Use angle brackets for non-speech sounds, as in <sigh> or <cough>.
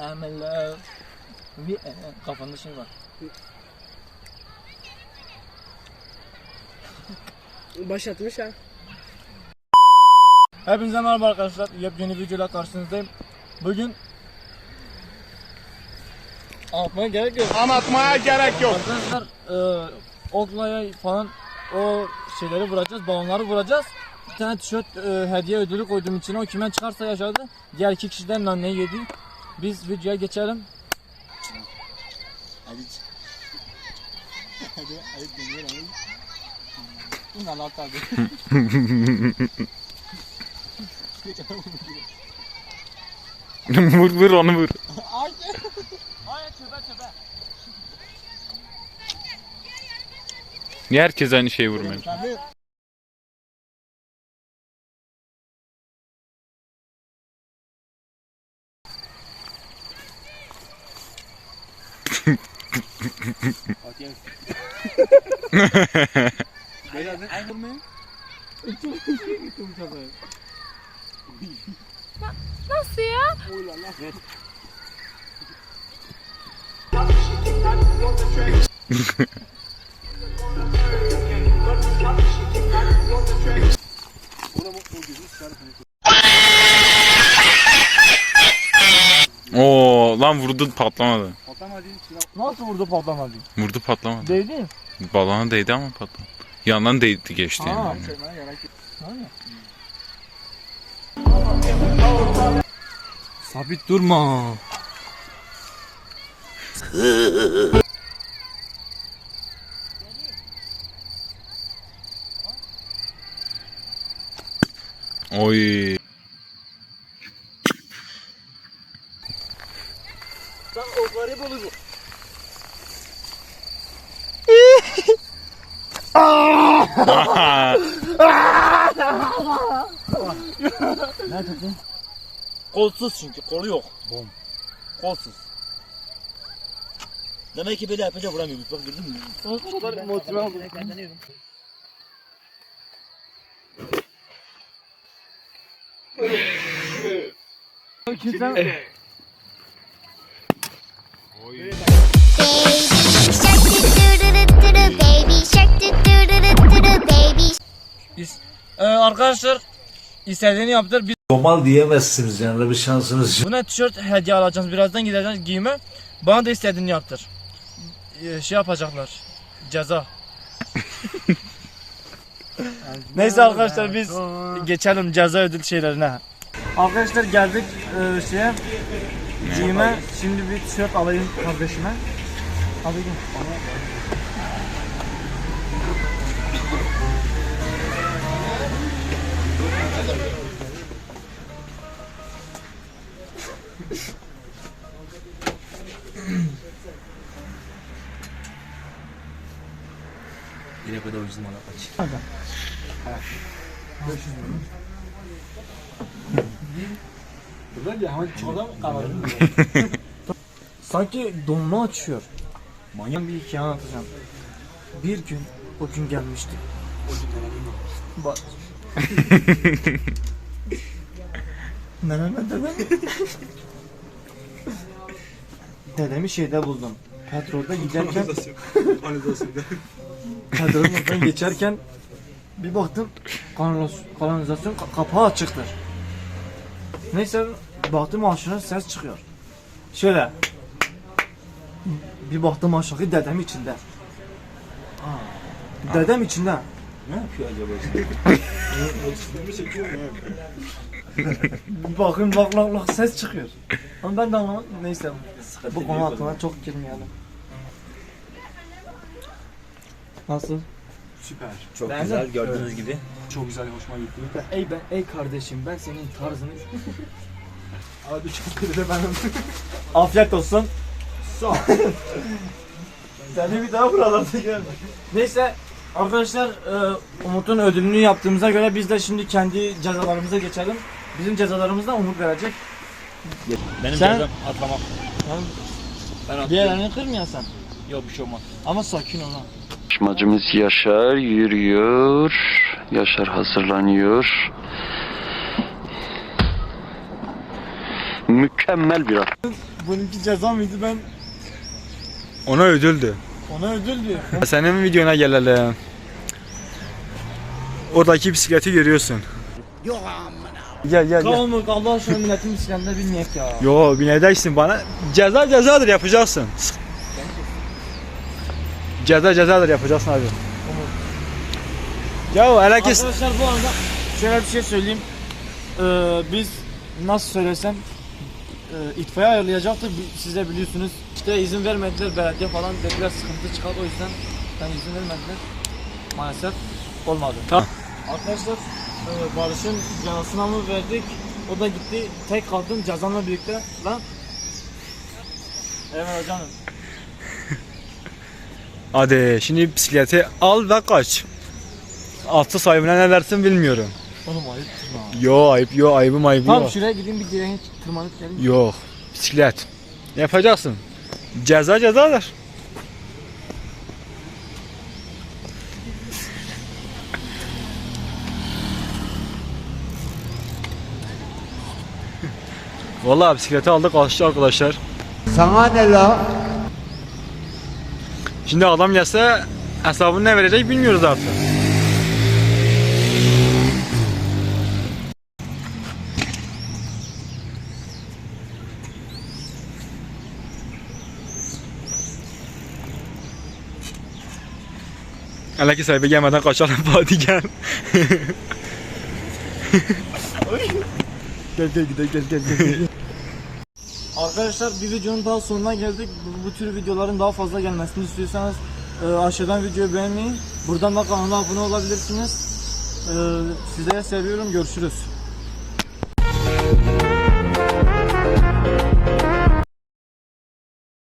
I'm in love. We, kafanda şey var. Başlatmış ha. Hepinize merhaba arkadaşlar. Yepyeni videoyla karşınızdayım. Bugün anlatmaya gerek yok. Anlatmaya gerek yok. Arkadaşlar e, oklaya falan o şeyleri vuracağız, balonları vuracağız. Bir tane tişört e, hediye ödülü koydum içine. O kime çıkarsa yaşadı. Diğer iki kişiden nanneyi yedi. Biz videoya geçelim. Hadi. Hadi, hadi hadi. İnan alt abi. vur vur onu vur. Ay. Ay tövbe tövbe. Niye herkes aynı şeyi vurmuyor? Nasıl ya? Oo lan vurdu patlamadı. Nasıl vurdu patlamadı? Vurdu patlamadı. Değdi mi? Balona değdi ama patlamadı. Yandan değdi geçti Aa, yani. Aynen. Sabit durma. Oy. Sen okları buluyor. <laughs> Ne dedin? Kolsuz çünkü kolu yok. Bom. Kolsuz. Demek ki böyle yapınca vuramıyormuş. Bak gördün mü? Arkadaşlar motive oldum. Kimsen Biz, Ee, arkadaşlar istediğini yaptır. Biz Domal diyemezsiniz yani öyle bir şansınız yok. buna tişört hediye alacağız. Birazdan gideceğiz giyime. Bana da istediğini yaptır. Ee, şey yapacaklar. Ceza. <laughs> Neyse arkadaşlar biz geçelim ceza ödül şeylerine. Arkadaşlar geldik e, şeye giyime. Şimdi bir tişört alayım kardeşime. Hadi gel. Sanki donma açıyor. Manyak bir hikaye anlatacağım. Bir gün o gün gelmişti. Bak. <laughs> Neneme dedem. Dedemi şeyde buldum. Petrolde giderken Oradan geçerken bir baktım kanalizasyon, kanalizasyon ka- kapağı açıktır. Neyse baktım aşağıdan ses çıkıyor. Şöyle bir baktım aşağı dedem içinde. Dedem içinde. Ne yapıyor acaba Bir bakın bak bak bak ses çıkıyor. Ama ben de anlamadım. Neyse bu konu hakkında çok girmeyelim. Nasıl? Çok Beğendin? güzel gördüğünüz gibi. Çok güzel hoşuma gitti. Ey ben ey kardeşim ben senin tarzını <laughs> Abi çok iyi de ben Afiyet olsun. Sağ. <laughs> Seni bir daha buralarda görme. Neyse arkadaşlar e, Umut'un ödülünü yaptığımıza göre biz de şimdi kendi cezalarımıza geçelim. Bizim cezalarımız da Umut verecek. Benim Sen- cezam atlamak. Tamam. Ben atlayayım. Diğerlerini kırmayasan. Yok bir şey olmaz. Ama sakin ol ha. Yarışmacımız Yaşar yürüyor. Yaşar hazırlanıyor. Mükemmel bir at. Bununki ceza mıydı ben Ona ödüldü. ona ödüldü. Senin videona gelelim. Oradaki bisikleti görüyorsun. Gel gel gel. Kalmak Allah aşkına milletin bisikletine binmeyek ya. Yo bineceksin bana. Ceza cezadır yapacaksın. Ceza cezadır yapacaksın abi. Ya hele ki Arkadaşlar bu arada şöyle bir şey söyleyeyim. Ee, biz nasıl söylesem e, itfaiye ayarlayacaktık. Bi- Siz de biliyorsunuz. İşte izin vermediler belediye falan dediler sıkıntı çıkar o yüzden ben izin vermediler. Maalesef olmadı. Tamam. Arkadaşlar e, Barış'ın cezasına mı verdik? O da gitti. Tek kaldım cezamla birlikte. Lan. Evet canım. Hadi şimdi bisikleti al ve kaç. Altı sahibine ne dersin bilmiyorum. Oğlum ayıptır lan. Yo ayıp yo ayıbım ayıbı Tamam yok. şuraya gideyim bir direğe tırmanıp geleyim. Yok. Bisiklet. Yapacaksın. Ceza cezadır. Vallahi bisikleti aldık alıştı arkadaşlar. Sana ne la? Şimdi adam gelse hesabını ne verecek bilmiyoruz artık. Hele ki sahibi gelmeden kaçalım <laughs> Fatih gel. gel gel gel gel gel. Arkadaşlar bir videonun daha sonuna geldik. Bu, bu tür videoların daha fazla gelmesini istiyorsanız e, aşağıdan videoyu beğenmeyi, buradan da kanala abone olabilirsiniz. E, sizleri seviyorum. Görüşürüz.